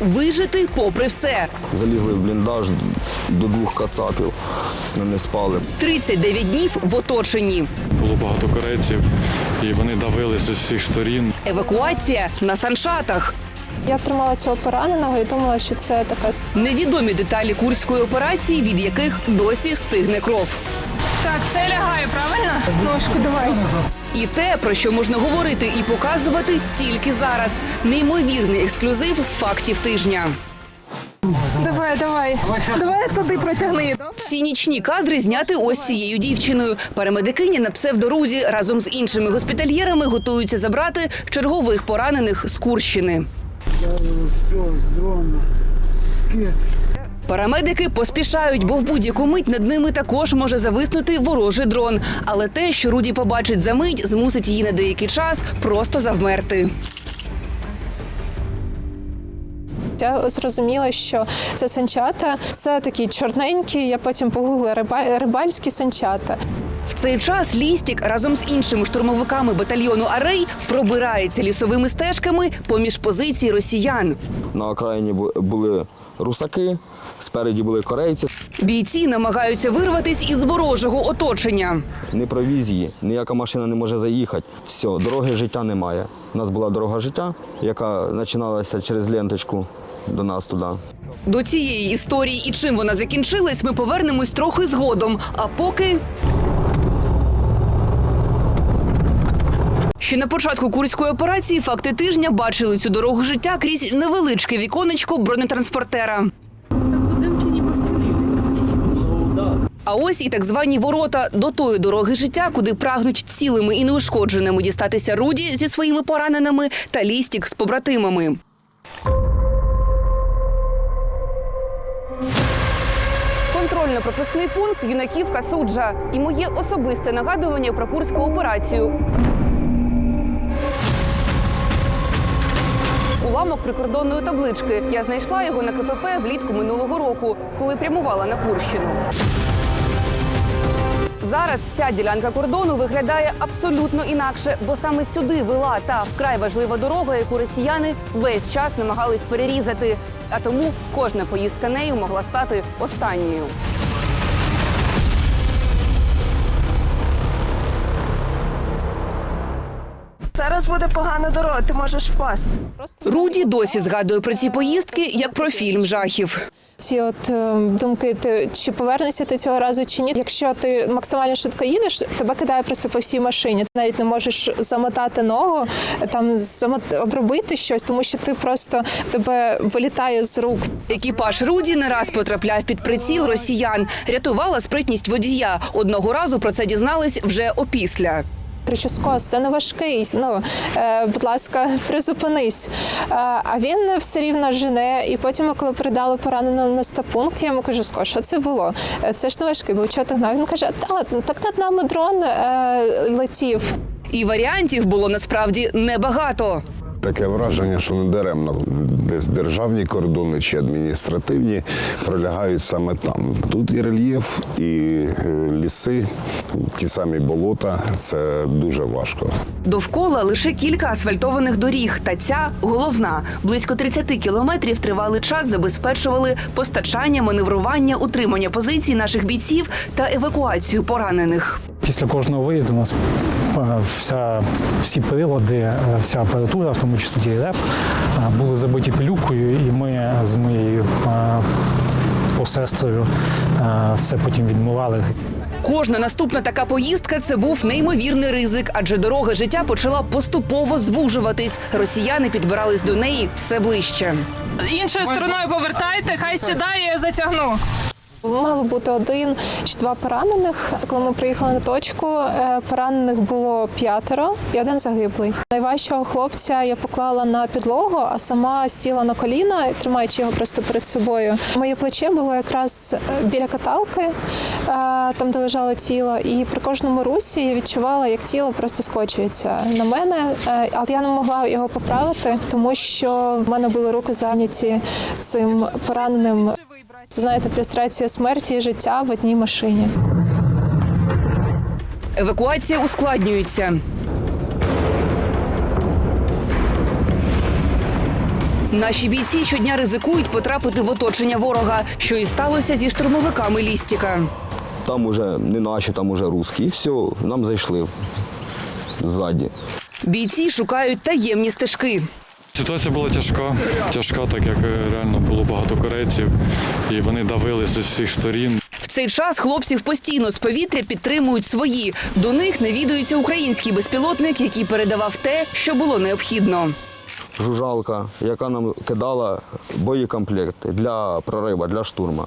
вижити попри все. Залізли в бліндаж до двох кацапів. Вони спали. 39 днів в оточенні. Було багато корейців, і вони давили з усіх сторін. Евакуація на саншатах. Я тримала цього пораненого і думала, що це така Невідомі деталі курської операції, від яких досі стигне кров. Так, це лягає, правильно? Ножку давай. І те, про що можна говорити і показувати тільки зараз. Неймовірний ексклюзив фактів тижня. Давай, давай. Давай туди протягни. Ці нічні кадри зняти ось цією дівчиною. Парамедикині на псевдорузі разом з іншими госпітальєрами готуються забрати чергових поранених з Курщини. Парамедики поспішають, бо в будь-яку мить над ними також може зависнути ворожий дрон. Але те, що Руді побачить за мить, змусить її на деякий час просто завмерти. Я зрозуміла, що це санчата, це такі чорненькі. Я потім погугла риба- рибальські санчата. В цей час Лістік разом з іншими штурмовиками батальйону Арей пробирається лісовими стежками поміж позицій росіян. На окраїні були русаки, спереді були корейці. Бійці намагаються вирватись із ворожого оточення. Ні провізії, ніяка машина не може заїхати. Все, дороги життя немає. У нас була дорога життя, яка починалася через ленточку до нас туди. До цієї історії і чим вона закінчилась, ми повернемось трохи згодом. А поки. Ще на початку курської операції факти тижня бачили цю дорогу життя крізь невеличке віконечко бронетранспортера. А ось і так звані ворота до тої дороги життя, куди прагнуть цілими і неушкодженими дістатися Руді зі своїми пораненими та лістік з побратимами. Контрольно-пропускний пункт юнаківка суджа і моє особисте нагадування про курську операцію. Уламок прикордонної таблички. Я знайшла його на КПП влітку минулого року, коли прямувала на Курщину. Зараз ця ділянка кордону виглядає абсолютно інакше, бо саме сюди вела та вкрай важлива дорога, яку росіяни весь час намагались перерізати. А тому кожна поїздка нею могла стати останньою. Погана дорога, ти можеш впасти. Просто Руді досі згадує про ці поїздки як про фільм жахів. ці от е, думки, ти чи повернешся ти цього разу чи ні. Якщо ти максимально швидко їдеш, тебе кидає просто по всій машині. Ти Навіть не можеш замотати ногу, там замот- обробити щось, тому що ти просто тебе вилітає з рук. Екіпаж Руді не раз потрапляв під приціл росіян. Рятувала спритність водія. Одного разу про це дізнались вже опісля. Кричу, скос, це не важкий. Ну е, будь ласка, призупинись. Е, а він все рівно жене. І потім, коли передали пораненого на стапункт, я йому кажу, скос, що це було? «Е, Це ж не важкий, бо чого ти гнав? Він каже, та так над нами дрон е, летів. І варіантів було насправді небагато. Таке враження, що не даремно десь державні кордони чи адміністративні пролягають саме там. Тут і рельєф, і ліси, ті самі болота. Це дуже важко. Довкола лише кілька асфальтованих доріг, та ця головна. Близько 30 кілометрів тривалий час забезпечували постачання, маневрування, утримання позицій наших бійців та евакуацію поранених. Після кожного виїзду у нас е, вся, всі прилади, е, вся апаратура, в тому числі РЕП, е, були забиті пилюкою, і ми з моєю посестрою все потім відмивали. Кожна наступна така поїздка це був неймовірний ризик, адже дорога життя почала поступово звужуватись. Росіяни підбирались до неї все ближче. Іншою стороною повертайте, хай сідає, я затягну. Мало бути один чи два поранених. Коли ми приїхали на точку, е, поранених було п'ятеро і один загиблий. Найважчого хлопця я поклала на підлогу, а сама сіла на коліна, тримаючи його просто перед собою. Моє плече було якраз е, біля каталки, е, там де лежало тіло, і при кожному русі я відчувала, як тіло просто скочується на мене, але я не могла його поправити, тому що в мене були руки зайняті цим пораненим. Це знаєте, прострація смерті і життя в одній машині. Евакуація ускладнюється. Наші бійці щодня ризикують потрапити в оточення ворога, що і сталося зі штурмовиками Лістіка. Там уже не наші, там уже русські. І все, нам зайшли ззаді. Бійці шукають таємні стежки. Ситуація була тяжка, тяжка, так як е, реально було багато корейців, і вони давили з усіх сторін. В цей час хлопців постійно з повітря підтримують свої. До них навідується український безпілотник, який передавав те, що було необхідно. Жужалка, яка нам кидала боєкомплекти для прориву, для штурму.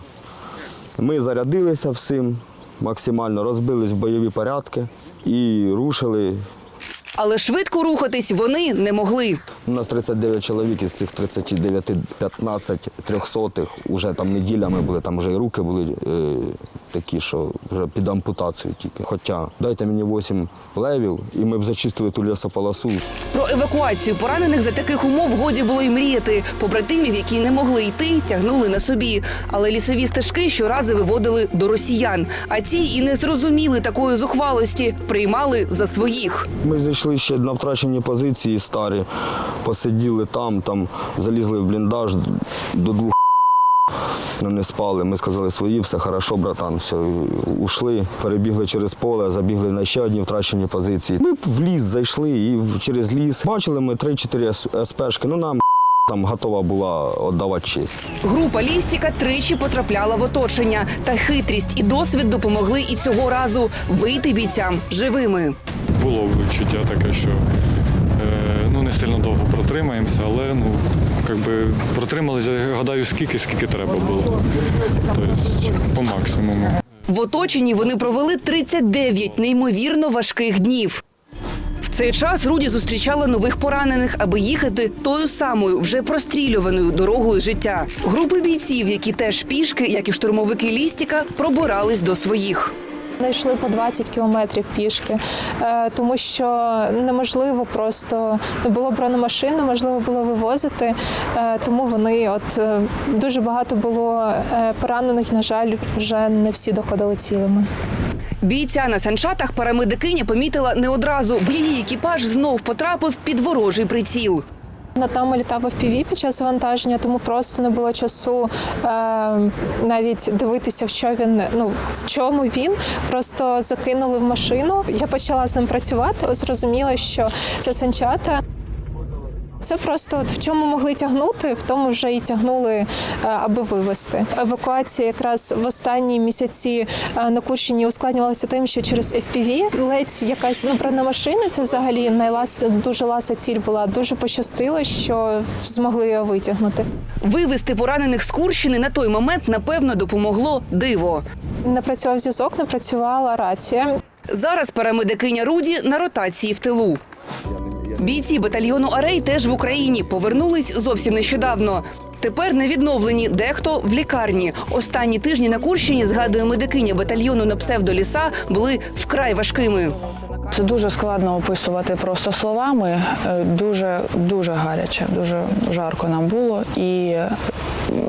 Ми зарядилися всім максимально, розбились в бойові порядки і рушили. Але швидко рухатись вони не могли. У нас 39 чоловік, із цих 39 15 трьохсотих. Уже там неділями були, там вже і руки були е, такі, що вже під ампутацію тільки. Хоча дайте мені 8 левів, і ми б зачистили ту лісополосу. Про евакуацію поранених за таких умов годі було й мріяти. Побратимів, які не могли йти, тягнули на собі. Але лісові стежки щоразу виводили до росіян. А ті і не зрозуміли такої зухвалості, приймали за своїх. Ми зайшли ще на втрачені позиції старі, посиділи там, там залізли в бліндаж до двох. Ну, не спали. Ми сказали свої, все хорошо, братан. Все, ушли, перебігли через поле, забігли на ще одні втрачені позиції. Ми в ліс зайшли і через ліс. Бачили ми 3-4 С- СПшки. Ну нам там готова була віддавати честь. Група Лістіка тричі потрапляла в оточення. Та хитрість і досвід допомогли і цього разу вийти бійцям живими. Було відчуття таке, що е, ну, не сильно довго протримаємося, але ну, якби протрималися, гадаю, скільки, скільки треба було. Тобто по максимуму. В оточенні вони провели 39 неймовірно важких днів. В цей час Руді зустрічала нових поранених, аби їхати тою самою вже прострілюваною дорогою життя. Групи бійців, які теж пішки, як і штурмовики Лістіка, пробирались до своїх. Вони йшли по 20 кілометрів пішки, е, тому що неможливо просто не було бронемашин, неможливо було вивозити. е, Тому вони от е, дуже багато було поранених. На жаль, вже не всі доходили цілими. Бійця на санчатах парамедикиня помітила не одразу, бо її екіпаж знов потрапив під ворожий приціл. Над нами літав FPV під час завантаження, тому просто не було часу е, навіть дивитися, в що він ну в чому він. Просто закинули в машину. Я почала з ним працювати. Зрозуміла, що це санчата. Це просто от в чому могли тягнути, в тому вже і тягнули, е, аби вивезти. Евакуація якраз в останні місяці е, на Курщині ускладнювалася тим, що через FPV ледь якась ну, бронемашина, це взагалі найлас дуже ласа ціль була. Дуже пощастило, що змогли його витягнути. Вивести поранених з Курщини на той момент напевно допомогло диво. Не працював зв'язок, не працювала рація. Зараз парамедикиня Руді на ротації в тилу. Бійці батальйону Арей теж в Україні повернулись зовсім нещодавно. Тепер не відновлені дехто в лікарні. Останні тижні на Курщині, згадує медикиня батальйону на псевдоліса, були вкрай важкими. Це дуже складно описувати просто словами. Е, Дуже дуже гаряче, дуже жарко нам було. І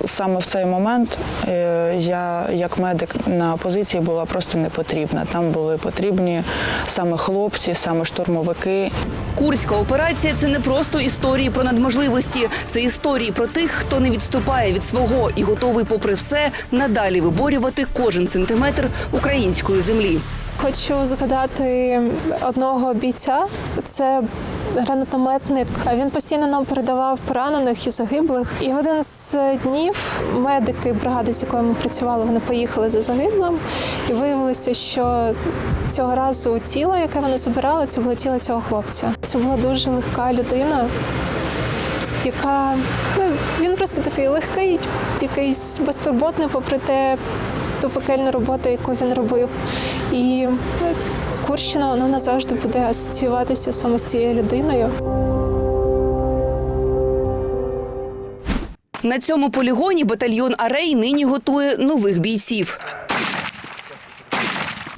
саме в цей момент е, я, як медик на позиції, була просто не потрібна. Там були потрібні саме хлопці, саме штурмовики. Курська операція це не просто історії про надможливості, це історії про тих, хто не відступає від свого і готовий, попри все, надалі виборювати кожен сантиметр української землі. Хочу згадати одного бійця. Це гранатометник. Він постійно нам передавав поранених і загиблих. І в один з днів медики бригади, з якою ми працювали, вони поїхали за загиблим. І виявилося, що цього разу тіло, яке вони забирали, це було тіло цього хлопця. Це була дуже легка людина. Яка ну він просто такий легкий, якийсь безтурботний, попри те, ту пекельну роботу, яку він робив. І Курщина вона назавжди буде асоціюватися саме з цією людиною. На цьому полігоні батальйон Арей нині готує нових бійців.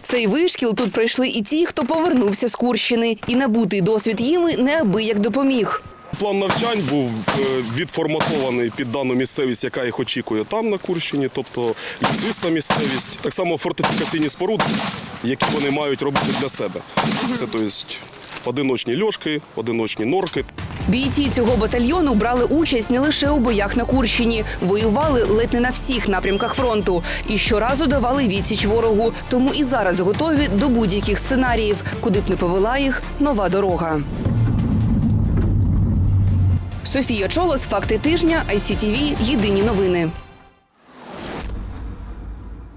Цей вишкіл тут пройшли і ті, хто повернувся з Курщини, і набутий досвід їми неабияк допоміг. План навчань був е, відформатований під дану місцевість, яка їх очікує там на Курщині, тобто лісиста місцевість, так само фортифікаційні споруди, які вони мають робити для себе. Це тобто одиночні льошки, одиночні норки. Бійці цього батальйону брали участь не лише у боях на Курщині, воювали ледь не на всіх напрямках фронту і щоразу давали відсіч ворогу. Тому і зараз готові до будь-яких сценаріїв, куди б не повела їх нова дорога. Софія Чолос, факти тижня, ICTV, Єдині новини.